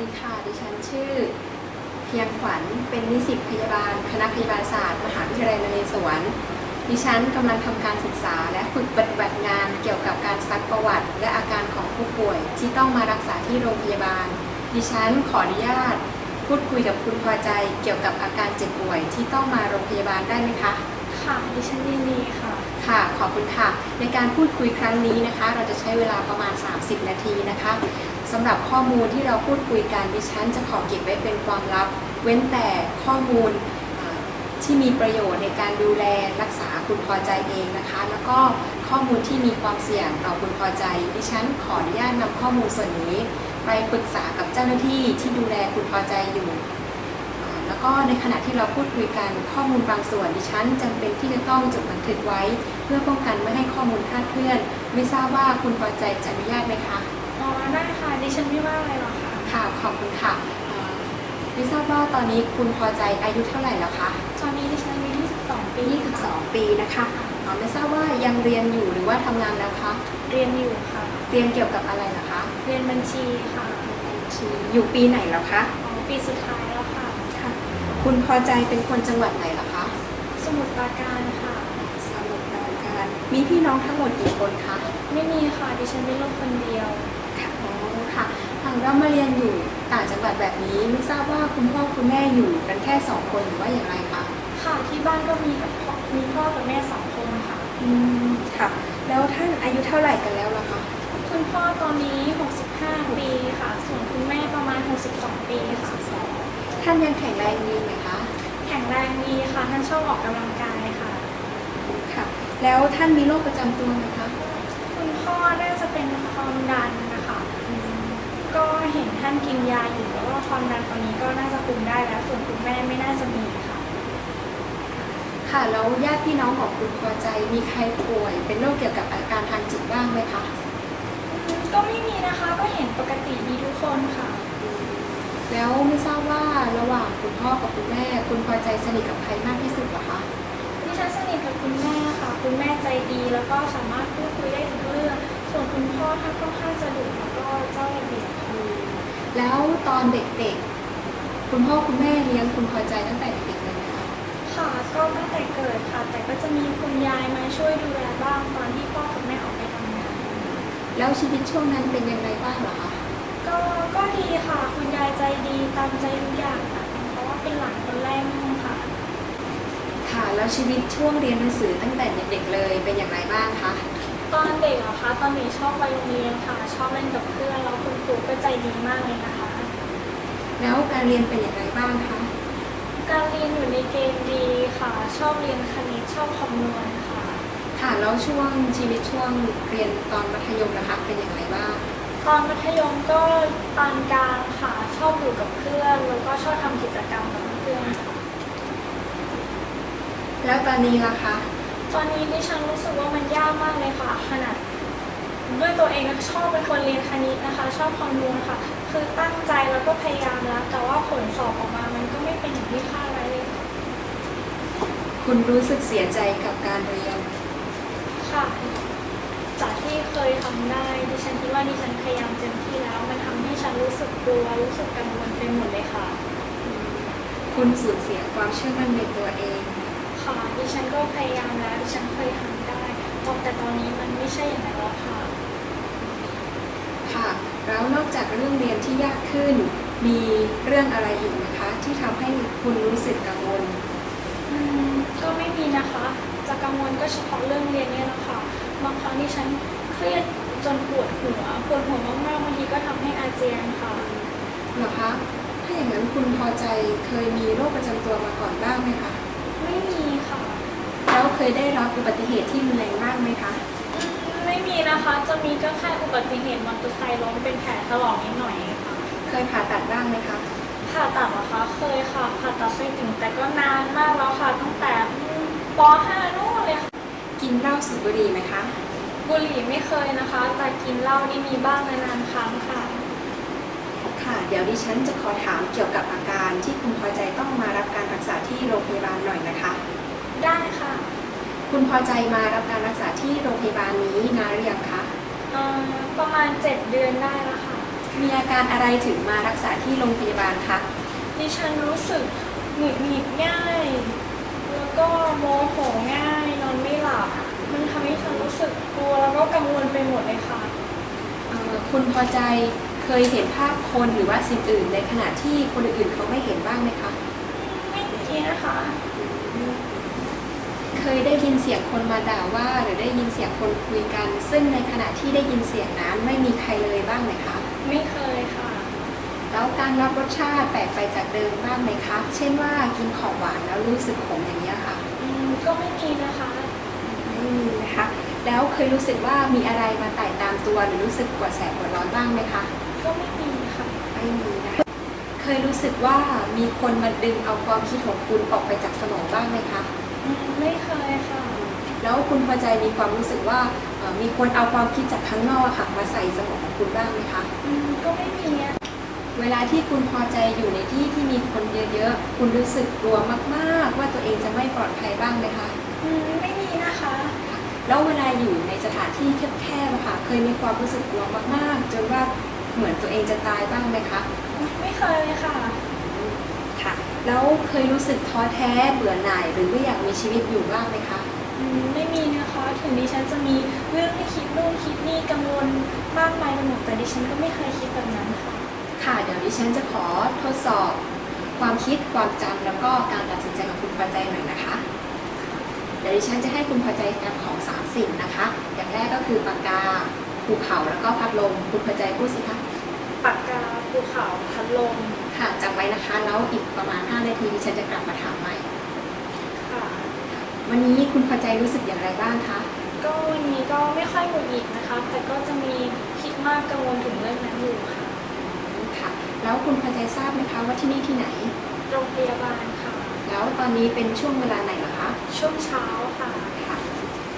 ดีค่ะ ดิฉันชื่อ เพียงขวัญ เป็นนิสิตพยาบาล คณะพยาบาลศาสตร์ มหาวิทยาลัยนเรศวร ดิฉันกำลังทำการศึกษาและฝึกปฏิบัติงานเกี่ยวกับการซักประวัติ และอาการของผู้ป่วย ที่ต้องมารักษาที่โรงพยาบาล ดิฉันขออนุญาต พูดคุยกับคุณพอใจ เกี่ยวกับอาการเจ็บป่วย ที่ต้องมาโรงพยาบาลได้ไหมคะ ค่ะ ดิฉันยินดีค่ะ ค่ะ ขอบคุณค่ะ ในการพูดคุยครั้งนี้นะคะ เราจะใช้เวลาประมาณ 30 นาทีนะคะ สำหรับข้อมูลที่เราพูดคุยกันดิฉันจะขอเก็บไว้เป็นความลับ เว้นแต่ข้อมูลที่มีประโยชน์ในการดูแลรักษาคุณพอใจเองนะคะ แล้วก็ข้อมูลที่มีความเสี่ยงต่อคุณพอใจ ดิฉันขออนุญาตนำข้อมูลส่วนนี้ ไปปรึกษากับเจ้าหน้าที่ที่ดูแลคุณพอใจอยู่ แล้วก็ในขณะที่เราพูดคุยกันข้อมูลบางส่วนดิฉันจำเป็นที่จะต้องจดบันทึกไว้ เพื่อป้องกันไม่ให้ข้อมูลคลาดเคลื่อน ไม่ทราบว่าคุณพอใจจะอนุญาตไหมคะ ได้ค่ะดิฉันไม่ว่าอะไรหรอกค่ะค่ะขอบคุณค่ะอ่าไม่ทราบว่าตอนนี้คุณพอใจอายุเท่าไหร่แล้วคะตอนนี้ดิฉันอายุ22 ปี22 ปีนะคะอ่าไม่ทราบว่ายังเรียนอยู่หรือว่าทำงานแล้วคะเรียนอยู่ค่ะ เรียนเกี่ยวกับอะไรล่ะคะเรียนบัญชีค่ะอยู่ปีไหนแล้วคะอ๋อปีสุดท้ายแล้วค่ะ ค่ะ คุณพอใจเป็นคนจังหวัดไหนล่ะคะสมุทรปราการค่ะ สมุทรปราการมีพี่น้องทั้งหมดกี่คนคะไม่มีค่ะดิฉันเป็นลูกคนเดียว ค่ะอ๋อค่ะทางเรามาเรียนอยู่ต่างจังหวัดแบบนี้ไม่ทราบว่าคุณพ่อคุณแม่อยู่กันแค่สองคนหรือว่าอย่างไรคะค่ะที่บ้านก็มีกับพ่อมีพ่อกับแม่สองคนค่ะอืมค่ะ แล้วท่านอายุเท่าไหร่กันแล้วล่ะคะคุณพ่อตอนนี้ 65 ปีค่ะ ส่วนคุณแม่ประมาณ 62 ปีค่ะท่านยังแข็งแรงดีไหมคะแข็งแรงดีค่ะท่านชอบออกกำลังกายค่ะค่ะ แล้วท่านมีโรคประจำตัวไหมคะคุณพ่อน่าจะเป็นความดันนะคะ ก็เห็นท่านกินยาอยู่แล้วว่าความดันตอนนี้ก็น่าจะคุมได้แล้ว ส่วนคุณแม่ไม่น่าจะมีค่ะ ค่ะแล้วญาติพี่น้องของคุณพอใจมีใครป่วย เป็นโรคเกี่ยวกับอาการทางจิตบ้างไหมคะก็ไม่มีนะคะก็เห็นปกติดีทุกคนค่ะ แล้วไม่ทราบว่าระหว่างคุณพ่อกับคุณแม่ คุณพอใจสนิทกับใครมากที่สุดเหรอคะดิฉันสนิทกับคุณแม่ค่ะ คุณแม่ใจดีแล้วก็สามารถพูดคุยได้ทุกเรื่อง ส่วนคุณพ่อท่านค่อนข้างจะดุแล้วก็เจ้าระเบียบคือแล้วตอนเด็กๆ คุณพ่อคุณแม่เลี้ยงคุณพอใจตั้งแต่เด็กๆเลยไหมคะค่ะก็ตั้งแต่เกิดค่ะ แต่ก็จะมีคุณยายมาช่วยดูแลบ้างตอนที่พ่อกับแม่ออกไปทำงาน แล้วชีวิตช่วงนั้นเป็นยังไงบ้างเหรอคะก็ก็ดีค่ะ คุณยายใจดีตามใจทุกอย่างค่ะ เพราะว่าเป็นหลานคนแรกนั่นค่ะ ค่ะ แล้วชีวิตช่วงเรียนหนังสือตั้งแต่เด็กๆเลยเป็นอย่างไรบ้างคะ ตอนเด็กเหรอคะตอนนี้ชอบไปโรงเรียนค่ะ ชอบเล่นกับเพื่อนแล้วคุณครูก็ใจดีมากเลยนะคะ แล้วการเรียนเป็นอย่างไรบ้างคะ การเรียนอยู่ในเกณฑ์ดีค่ะ ชอบเรียนคณิตชอบคำนวณค่ะ ค่ะ แล้วช่วงชีวิตช่วงเรียนตอนมัธยมนะคะ เป็นอย่างไรบ้าง ตอนมัธยมก็ปานกลางค่ะ ชอบอยู่กับเพื่อนแล้วก็ชอบทำกิจกรรมกับเพื่อนค่ะแล้วตอนนี้ล่ะคะ ตอนนี้ดิฉันรู้สึกว่ามันยากมากเลยค่ะ ขนาดด้วยตัวเองชอบเป็นคนเรียนคณิตนะคะ ชอบคำนวณค่ะ คือตั้งใจแล้วก็พยายามแล้ว แต่ว่าผลสอบออกมา มันก็ไม่เป็นอย่างที่คาดไว้เลยค่ะคุณรู้สึกเสียใจกับการเรียน ค่ะ จากที่เคยทำได้ดิฉันคิดว่าดิฉันพยายามเต็มที่แล้ว มันทำให้ฉันรู้สึกกลัวรู้สึกกังวลไปหมดเลยค่ะ คุณสูญเสียความเชื่อมั่นในตัวเอง ค่ะดิฉันก็พยายามแล้วดิฉันเคยทำได้แต่ตอนนี้มันไม่ใช่อย่างนั้นแล้วค่ะ ค่ะ แล้วนอกจากเรื่องเรียนที่ยากขึ้น มีเรื่องอะไรอีกนะคะ ที่ทำให้คุณรู้สึกกังวล อืมก็ไม่มีนะคะ จะกังวลก็เฉพาะเรื่องเรียนเนี่ยแหละค่ะบางครั้งที่ฉันเครียดจนปวดหัว ปวดหัวมากๆบางทีก็ทำให้อาเจียนค่ะ เหรอคะ ถ้าอย่างนั้นคุณพอใจเคยมีโรคประจำตัวมาก่อนบ้างไหมคะ ไม่มีค่ะ แล้วเคยได้รับอุบัติเหตุที่รุนแรงบ้างไหมคะอืมไม่มีนะคะ จะมีก็แค่อุบัติเหตุมอเตอร์ไซค์ล้มเป็นแผลถลอกนิดหน่อยเองค่ะเคยผ่าตัดบ้างไหมคะผ่าตัดเหรอคะเคยค่ะผ่าตัดไส้ติ่งแต่ก็นานมากแล้วค่ะตั้งแต่อืมป .5 นู่นเลยค่ะกินเหล้าสูบบุหรี่ไหมคะ บุหรี่ไม่เคยนะคะ แต่กินเหล้านี่มีบ้างนานๆครั้งค่ะ ค่ะ เดี๋ยวดิฉันจะขอถามเกี่ยวกับอาการที่คุณพอใจต้องมารับการรักษาที่โรงพยาบาลหน่อยนะคะ ได้ค่ะ คุณพอใจมารับการรักษาที่โรงพยาบาลนี้นานหรือยังคะเอ่อประมาณ 7 เดือนได้แล้วค่ะ มีอาการอะไรถึงมารักษาที่โรงพยาบาลคะ ดิฉันรู้สึกหงุดหงิดง่าย แล้วก็โมโหง่าย นอนไม่หลับ มันทำให้ฉันรู้สึกกลัวแล้วก็กังวลไปหมดเลยค่ะ เอ่อคุณพอใจ เคยเห็นภาพคนหรือว่าสิ่งอื่น ในขณะที่คนอื่นๆเขาไม่เห็นบ้างไหมคะ ไม่มีนะคะ เคยได้ยินเสียงคนมาด่าว่า หรือได้ยินเสียงคนคุยกัน ซึ่งในขณะที่ได้ยินเสียงนั้นไม่มีใครเลยบ้างไหมคะ ไม่เคยค่ะ แล้วการรับรสชาติแปลกไปจากเดิมบ้างไหมคะ เช่นว่ากินของหวานแล้วรู้สึกขมอย่างนี้ยค่ะ อืมก็ไม่มีนะคะ ไม่มีนะคะ แล้วเคยรู้สึกว่ามีอะไรมาไต่ตามตัวหรือรู้สึกปวดแสบปวดร้อนบ้างไหมคะ ก็ไม่มีค่ะไม่มีนะคะเคยรู้สึกว่ามีคนมาดึงเอาความคิดของคุณออกไปจากสมองบ้างไหมคะ อืมไม่เคยค่ะ แล้วคุณพอใจมีความรู้สึกว่าเอ่อมีคนเอาความคิดจากข้างนอกค่ะมาใส่สมองของคุณบ้างไหมคะ อืมก็ไม่มีอะเวลาที่คุณพอใจอยู่ในที่ที่มีคนเยอะๆ คุณรู้สึกกลัวมากๆ ว่าตัวเองจะไม่ปลอดภัยบ้างไหมคะ อืมไม่มีนะคะ แล้วเวลาอยู่ในสถานที่แคบๆอะค่ะ เคยมีความรู้สึกกลัวมากๆ จนว่า เหมือนตัวเองจะตายบ้างไหมคะ ไม่เคยเลยค่ะ ค่ะ แล้วเคยรู้สึกท้อแท้เบื่อหน่ายหรือไม่อยากมีชีวิตอยู่บ้างไหมคะ อืมไม่มีนะคะ ถึงดิฉันจะมีเรื่องให้คิดนู่นคิดนี่กังวลมากมายไปหมดแต่ดิฉันก็ไม่เคยคิดแบบนั้นค่ะ ค่ะเดี๋ยวดิฉันจะขอทดสอบ ความคิดความจำแล้วก็การตัดสินใจของคุณพอใจหน่อยนะคะ เดี๋ยวดิฉันจะให้คุณพอใจกับของสามสิ่งนะคะ อย่างแรกก็คือปากกาภูเขาแล้วก็พัดลมคุณพอใจพูดสิคะ ปากกาภูเขาพัดลมค่ะจำไว้นะคะ แล้วอีกประมาณ 5 นาทีดิฉันจะกลับมาถามใหม่ ค่ะ วันนี้คุณพอใจรู้สึกอย่างไรบ้างคะ ก็วันนี้ก็ไม่ค่อยหงุดหงิดนะคะ แต่ก็จะมีคิดมากกังวลถึงเรื่องนั้นอยู่ค่ะ ค่ะ แล้วคุณพอใจทราบไหมคะว่าที่นี่ที่ไหน โรงพยาบาลค่ะ แล้วตอนนี้เป็นช่วงเวลาไหนเหรอคะ ช่วงเช้าค่ะ ค่ะ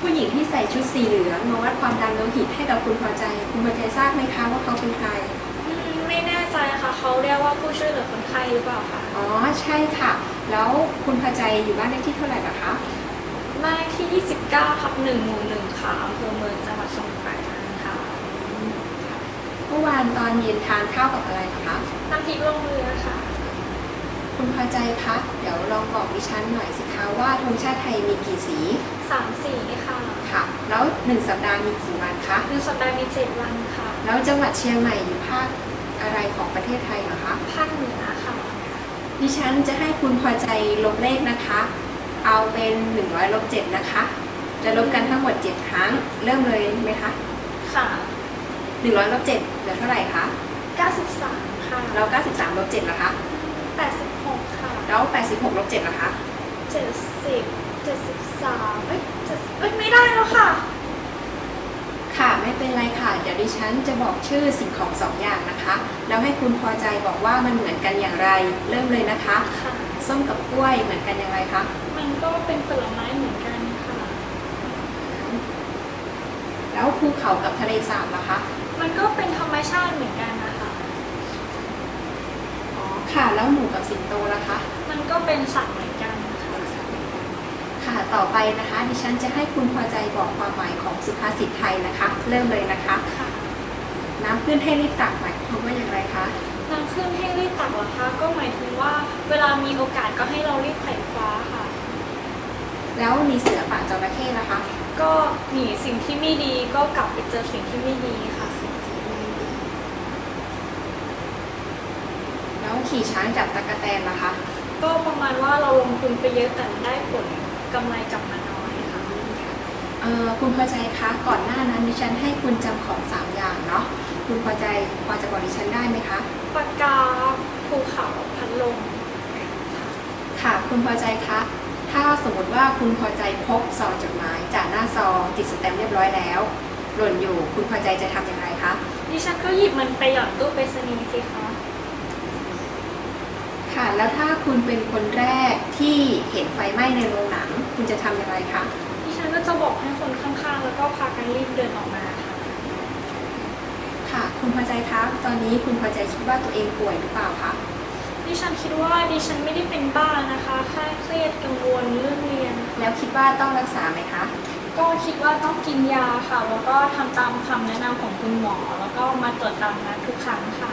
ผู้หญิงที่ใส่ชุดสีเหลืองมาวัดความดันโลหิตให้กับคุณพอใจ คุณพอใจทราบไหมคะว่าเขาเป็นใครอืมไม่แน่ ใจค่ะเขาเรียกว่าผู้ช่วยเหลือคนไข้หรือเปล่าคะอ๋อใช่ค่ะ แล้วคุณพอใจอยู่บ้านเลขที่เท่าไหร่ล่ะคะบ้านเลขที่ 29ทับ1หมู่1ค่ะอำเภอเมืองจังหวัดสมุทรปราการค่ะเมื่อวานตอนเย็นทานข้าวกับอะไรเหรอคะน้ำพริกลงเรือค่ะ คุณพอใจคะเดี๋ยวลองบอกดิฉันหน่อยสิคะว่าธงชาติไทยมีกี่สีสามสี่ค่ะค่ะ แล้วหนึ่งสัปดาห์มีกี่วันคะหนึ่งสัปดาห์มีเจ็ดวันค่ะ แล้วจังหวัดเชียงใหม่อยู่ภาค ดิฉันจะให้คุณพอใจลบเลขนะคะ เอาเป็น 100ลบ7นะคะ จะลบกันทั้งหมด 7 ครั้ง เริ่มเลยไหมคะ ค่ะ 100ลบ7เหลือเท่าไหร่คะ 93 ค่ะ แล้ว 93ลบ7ล่ะคะ 86 ค่ะ แล้ว 86ลบ7ล่ะคะ 70 73เอ้ย70เอ้ย ไม่ได้แล้วค่ะ ค่ะ ไม่เป็นไรค่ะ เดี๋ยวดิฉันจะบอกชื่อสิ่งของสองอย่างนะคะ แล้วให้คุณพอใจบอกว่ามันเหมือนกันอย่างไร เริ่มเลยนะคะ ค่ะ ส้มกับกล้วยเหมือนกันอย่างไรคะ มันก็เป็นผลไม้เหมือนกันค่ะ แล้วภูเขากับทะเลสาบล่ะคะ มันก็เป็นธรรมชาติเหมือนกันนะคะ อ๋อค่ะ แล้วหมูกับสิงโตล่ะคะ มันก็เป็นสัตว์เหมือนกันค่ะค่ะ ต่อไปนะคะ ดิฉันจะให้คุณพอใจบอกความหมายของสุภาษิตไทยนะคะ เริ่มเลยนะคะค่ะน้ำขึ้นให้รีบตักหมายความว่าอย่างไรคะน้ำขึ้นให้รีบตักเหรอคะก็หมายถึงว่าเวลามีโอกาสก็ให้เรารีบไขว่คว้าค่ะ แล้วหนีเสือป่าจระเข้ล่ะคะ ก็หนีสิ่งที่ไม่ดีก็กลับไปเจอสิ่งที่ไม่ดีค่ะ แล้วขี่ช้างจับตะกะแตนล่ะคะ ก็ประมาณว่าเราลงทุนไปเยอะแต่ได้ผล กำไรกลับมาน้อยค่ะเอ่อคุณพอใจคะก่อนหน้านั้นดิฉันให้คุณจำของสามอย่างเนาะคุณพอใจพอจะบอกดิฉันได้ไหมคะปากกาภูเขาพัดลมค่ะคุณพอใจคะถ้าสมมติว่าคุณพอใจพบซองจดหมายจากหน้าซองติดสแตมป์เรียบร้อยแล้ว หล่นอยู่คุณพอใจจะทำอย่างไรคะดิฉันก็หยิบมันไปหย่อนตู้ไปรษณีย์สิคะ ค่ะ แล้วถ้าคุณเป็นคนแรกที่เห็นไฟไหม้ในโรงหนัง คุณจะทำอย่างไรคะ ดิฉันก็จะบอกให้คนข้างๆ แล้วก็พากันรีบเดินออกมาค่ะ ค่ะ คุณพอใจคะตอนนี้คุณพอใจคิดว่าตัวเองป่วยหรือเปล่าคะ ดิฉันคิดว่าดิฉันไม่ได้เป็นบ้านะคะแค่เครียดกังวลเรื่องเรียน แล้วคิดว่าต้องรักษาไหมคะ ก็คิดว่าต้องกินยาค่ะ แล้วก็ทำตามคำแนะนำของคุณหมอ แล้วก็มาตรวจตามนัดทุกครั้งค่ะ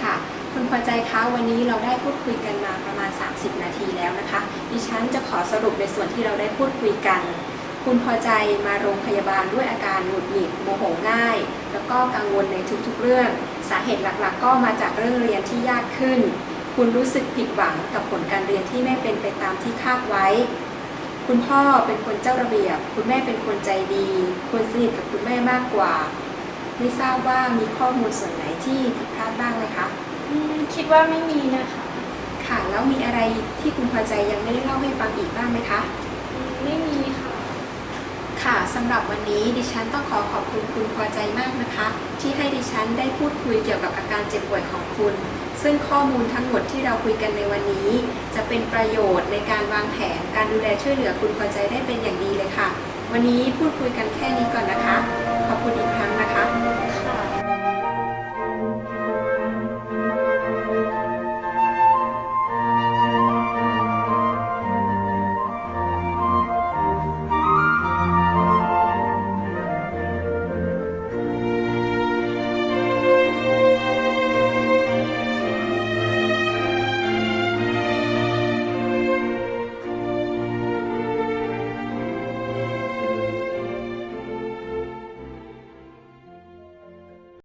ค่ะ คุณพอใจคะวันนี้เราได้พูดคุยกันมาประมาณ 30 นาทีแล้วนะคะ ดิฉันจะขอสรุปในส่วนที่เราได้พูดคุยกัน คุณพอใจมาโรงพยาบาลด้วยอาการหงุดหงิดโมโหง่าย แล้วก็กังวลในทุกๆเรื่อง สาเหตุหลักๆ ก็มาจากเรื่องเรียนที่ยากขึ้น คุณรู้สึกผิดหวังกับผลการเรียนที่ไม่เป็นไปตามที่คาดไว้ คุณพ่อเป็นคนเจ้าระเบียบ คุณแม่เป็นคนใจดีคุณสนิทกับคุณแม่มากกว่า ไม่ทราบว่ามีข้อมูลส่วนไหนที่ผิดพลาดบ้างไหมคะ อืมคิดว่าไม่มีนะคะค่ะ แล้วมีอะไรที่คุณพอใจยังไม่ได้เล่าให้ฟังอีกบ้างไหมคะ อืมไม่มีค่ะ ค่ะสำหรับวันนี้ดิฉันต้องขอขอบคุณคุณพอใจมากนะคะ ที่ให้ดิฉันได้พูดคุยเกี่ยวกับอาการเจ็บป่วยของคุณ ซึ่งข้อมูลทั้งหมดที่เราคุยกันในวันนี้ จะเป็นประโยชน์ในการวางแผนการดูแลช่วยเหลือคุณพอใจได้เป็นอย่างดีเลยค่ะ วันนี้พูดคุยกันแค่นี้ก่อนนะคะ ขอบคุณอีก